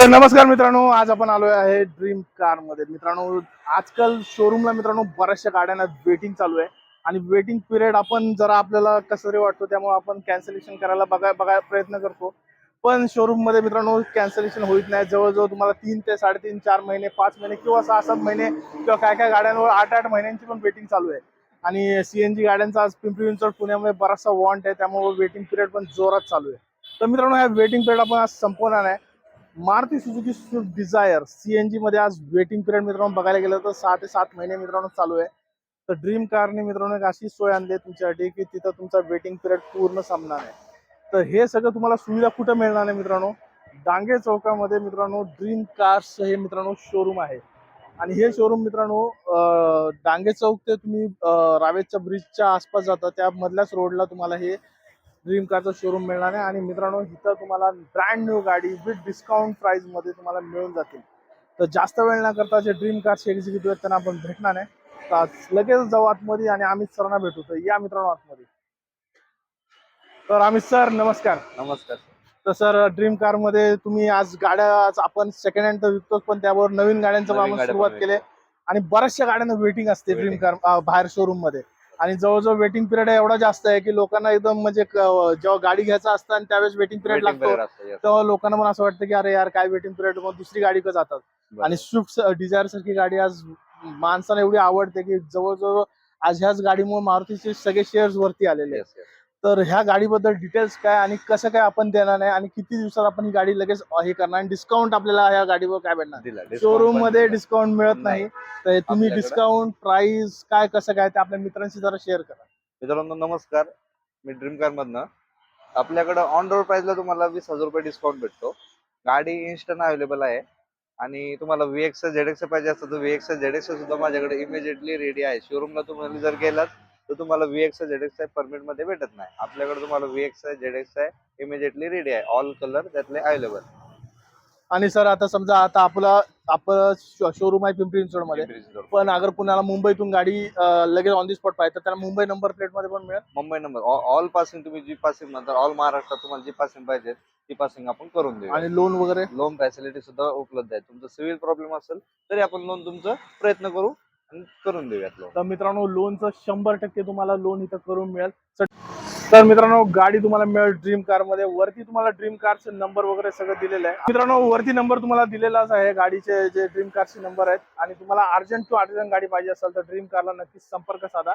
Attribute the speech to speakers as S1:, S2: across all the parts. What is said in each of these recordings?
S1: तर नमस्कार मित्रांनो आज आपण आलोय आहे ड्रीम कारमध्ये. मित्रांनो आजकाल शोरूमला मित्रांनो बऱ्याचशा गाड्यांना वेटिंग चालू आहे. आणि वेटिंग पिरियड आपण जरा आपल्याला कसं तरी वाटतो त्यामुळे आपण कॅन्सलेशन करायला बघाय बघायला प्रयत्न करतो. पण शोरूममध्ये मित्रांनो कॅन्सलेशन होत नाही. जवळजवळ तुम्हाला तीन ते साडेतीन चार महिने पाच महिने किंवा सहा सात महिने किंवा काय काय गाड्यांवर आठ आठ महिन्यांची पण वेटिंग चालू आहे. आणि सीएनजी गाड्यांचा आज पिंपरी चिंचवड पुण्यामध्ये बराचसा वॉन्ट आहे त्यामुळे वेटिंग पिरियड पण जोरात चालू आहे. तर मित्रांनो ह्या वेटिंग पिरियड आपण आज संपवणार आहे. Maruti Suzuki Swift Dzire CNG मध्ये आज वेटिंग पिरियड मित्रांनो बघायला गेलं तर सहा ते सात महिने मित्रांनो चालू आहे. तर ड्रीम कारने मित्रांनो एक अशी सोय आणली आहे तुमच्यासाठी की तिथं तुमचा वेटिंग पिरियड पूर्ण संपणार आहे. तर हे सगळं तुम्हाला सुविधा कुठं मिळणार आहे मित्रांनो? डांगे चौकामध्ये मित्रांनो ड्रीम कार्स हे मित्रांनो शोरूम आहे. आणि हे शोरूम मित्रांनो डांगे चौक ते तुम्ही रावेच्या रावेतच्या ब्रिजच्या आसपास जाता. त्या मधल्याच रोडला तुम्हाला हे ड्रीम कारचं शोरूम मिळणार आहे. आणि मित्रांनो इथं तुम्हाला ब्रँड न्यू गाडी विथ डिस्काउंट प्राइसमध्ये तुम्हाला मिळून जातील. तर जास्त वेळ न करता जे ड्रीम कारचे एक्झिक्युटिव्ह आहेत त्यांना आपण भेटणार आहे. तर आज लगेच जाऊ आतमध्ये आणि अमित सरांना भेटू. तर या मित्रांनो आतमध्ये. तर अमित सर नमस्कार.
S2: नमस्कार
S1: तर सर ड्रीम कारमध्ये तुम्ही आज गाड्या आज आपण सेकंड हँड तर विकतोच पण त्यावर नवीन गाड्यांचं आपण सुरुवात केली आणि बऱ्याचशा गाड्यांना वेटिंग असते ड्रीम. कार बाहेर शोरूममध्ये. आणि जवळजवळ वेटिंग पिरियड एवढा जास्त आहे की लोकांना एकदम म्हणजे जेव्हा गाडी घ्यायचं असतं आणि त्यावेळेस वेटिंग पिरियड लागतो. तेव्हा लोकांना पण असं वाटतं की अरे यार काय वेटिंग पिरियड मग दुसरी गाडी का जातात. आणि स्विफ्ट डिझायर सारखी गाडी आज माणसाला एवढी आवडते की जवळजवळ आज ह्याच गाडीमुळे मारुतीचे सगळे शेअर्स वरती आलेले आहेत. तर ह्या गाडीबद्दल डिटेल्स काय आणि कसं काय आपण देणार आहे आणि किती दिवसात आपण ही गाडी लगेच हे करणार आणि डिस्काउंट आपल्याला ह्या गाडीवर काय भेटणार?
S2: शोरूममध्ये.
S1: डिस्काउंट मिळत नाही. तर तुम्ही डिस्काउंट प्राइस काय कसं काय ते आपल्या मित्रांशी जरा शेअर करा.
S2: मित्रांनो नमस्कार. मी ड्रीम कार मधनं. आपल्याकडं ऑन रोड प्राइसला तुम्हाला वीस हजार रुपये डिस्काउंट भेटतो. गाडी इन्स्टंट अवेलेबल आहे. आणि तुम्हाला व्हीएक्स झेडएक्स पाहिजे असतं तर व्हीएक्स झेडएक्स सुद्धा माझ्याकडे इमिजिएटली रेडी आहे. शोरूमला तुम्हाला जर गेलात तर तुम्हाला व्हीएक्स झेडएक्स परमिटमध्ये भेटत नाही. आपल्याकडे तुम्हाला व्हीएक्स झेडएक्स आहे इमिजिएटली रेडी आहे. ऑल कलर त्यातले अवेलेबल
S1: आणि सर आता समजा आता आपला आपलं शोरूम आहे पिंपरी चिंचवडमध्ये. पण अगर कुणाला मुंबईतून गाडी लगेच ऑन दी स्पॉट पाहिजे तर त्याला मुंबई नंबर प्लेटमध्ये पण मिळेल.
S2: मुंबई नंबर ऑल पासिंग तुम्ही जी पासिंग म्हणता ऑल महाराष्ट्रात तुम्हाला जी पासिंग पाहिजे ती पासिंग आपण करून देऊ
S1: आणि लोन वगैरे?
S2: लोन फॅसिलिटी सुद्धा उपलब्ध आहे. तुमचं सिव्हिल प्रॉब्लेम असेल तरी आपण लोन तुमचं प्रयत्न करू आणि करून देऊयात लोन
S1: तर मित्रांनो लोनचं शंभर टक्के तुम्हाला लोन इथं करून मिळेल. तर मित्रांनो गाडी तुम्हाला मिळेल ड्रीम कारमध्ये. वरती तुम्हाला ड्रीम कारचे नंबर वगैरे सगळं दिलेलं आहे. मित्रांनो वरती नंबर तुम्हाला दिलेलाच आहे. गाडीचे जे ड्रीम कारचे नंबर आहेत. आणि तुम्हाला अर्जंट टू अर्जंट गाडी पाहिजे असेल तर ड्रीम कारला नक्कीच संपर्क साधा.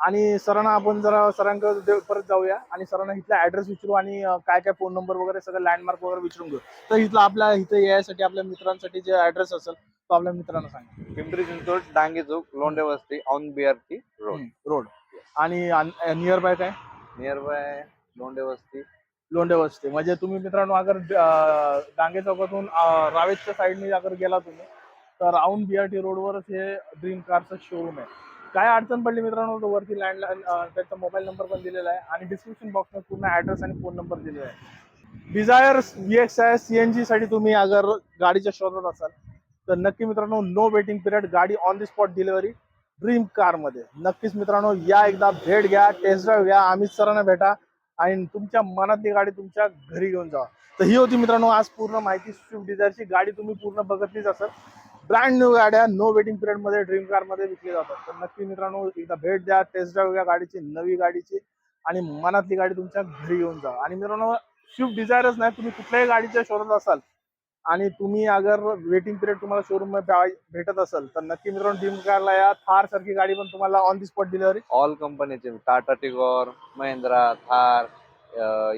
S1: आणि सरांना आपण जरा सरांकडे परत जाऊया. आणि सरांना इथला ऍड्रेस विचारू आणि काय काय फोन नंबर वगैरे सगळं लँडमार्क वगैरे विचारून घेऊ. तर इथला आपल्या इथे यायसाठी आपल्या मित्रांसाठी जे ऍड्रेस असेल तो आपल्या मित्रांना सांगा
S2: Pimpri Chinchwad Dange Chowk Londhe Vasti on BRT road
S1: road आणि नियर बाय काय?
S2: Near by Londhe Vasti.
S1: लोंढे वस्ती. म्हणजे तुम्ही मित्रांनो अगर अं, डांगे चौकातून अं, रावेतच्या साईडने अगर गेला तुम्ही तर औंध बीआरटी रोडवरच हे ड्रीम कारचं शोरूम आहे. काय अडचण पडली मित्रांनो तो वरती लँडलाईन त्याचा मोबाईल नंबर पण दिलेला आहे आणि डिस्क्रिप्शन बॉक्समध्ये पूर्ण ऍड्रेस आणि फोन नंबर दिलेला आहे. डिझायर व्हीएक्स आहे सीएनजी साठी तुम्ही अगर गाडीच्या शोधात असाल तर नक्की मित्रांनो नो वेटिंग पिरियड गाडी on the spot delivery dream कारमध्ये. नक्कीच मित्रांनो या एकदा भेट घ्या टेस्ट ड्राईव्ह घ्या आम्ही सरांना भेटा आणि तुमच्या मनातली गाडी तुमच्या घरी घेऊन जा तर ही होती मित्रांनो आज पूर्ण माहिती. स्विफ्ट डिझायरची गाडी तुम्ही पूर्ण बघतलीच असेल. ब्रँड न्यू गाड्या नो वेटिंग पिरियडमध्ये ड्रीम कारमध्ये विकली जातात. तर नक्की मित्रांनो एकदा भेट द्या टेस्ट ड्राईव्ह घ्या गाडीची नवी गाडीची आणि मनातली गाडी तुमच्या घरी घेऊन जा आणि मित्रांनो स्विफ्ट डिझायरच नाही तुम्ही कुठल्याही गाडीच्या शोधात असाल आणि तुम्ही अगर वेटिंग पिरियड तुम्हाला शोरूममध्ये भेटत असेल तर नक्की मित्रांनो ड्रीम कारला या. थार सारखी गाडी पण तुम्हाला on the spot delivery
S2: all कंपनीचे टाटा टिगोर महिंद्रा थार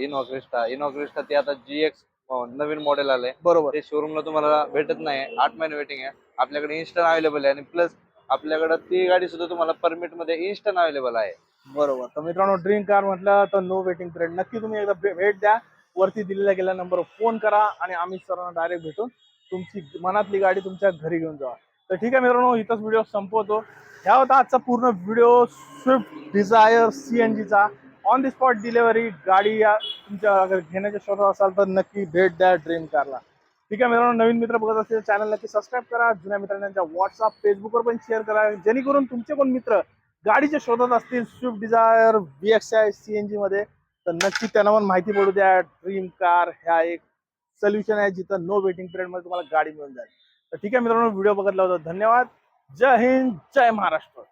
S2: इनोक्रिस्टा इनोक्रिस्टा ते आता जी एक्स नवीन मॉडेल आले.
S1: बरोबर.
S2: ते शोरूमला तुम्हाला भेटत नाही. आठ महिने वेटिंग आहे. आपल्याकडे इन्स्टंट अवेलेबल आहे. आणि प्लस आपल्याकडे ती गाडी सुद्धा तुम्हाला परमिटमध्ये इन्स्टंट अवेलेबल आहे.
S1: बरोबर. तर मित्रांनो ड्रीम कार म्हटलं तर नो वेटिंग पिरियड नक्की तुम्ही एकदा भेट द्या. वरती दिलेल्या गेल्या नंबर फोन करा आणि आम्ही सरांना डायरेक्ट भेटून तुमची मनातली गाडी तुमच्या घरी घेऊन जा तर ठीक आहे मित्रांनो इथंच व्हिडिओ संपवतो. ह्या होता आजचा पूर्ण व्हिडिओ स्विफ्ट डिझायर सीएनजीचा ऑन दी स्पॉट डिलेवरी गाडी या तुमच्या अगर घेण्याच्या शोधात असाल तर नक्की भेट द्या ड्रीम कारला ठीक आहे मित्रांनो नवीन मित्र बघत असतील चॅनल नक्की सबस्क्राईब करा. जुन्या मित्रांना त्यांच्या व्हॉट्सअप फेसबुकवर पण शेअर करा. जेणेकरून तुमचे पण मित्र गाडीच्या शोधात असतील Swift Dzire V X I C N G मध्ये तर नक्की त्यांना पण माहिती पडू द्या. ड्रीम कार ह्या एक सोल्युशन आहे जिथं नो वेटिंग पिरियडमध्ये तुम्हाला गाडी मिळून जाईल. तर ठीक आहे मित्रांनो व्हिडिओ बघितला होता धन्यवाद. जय हिंद. जय महाराष्ट्र.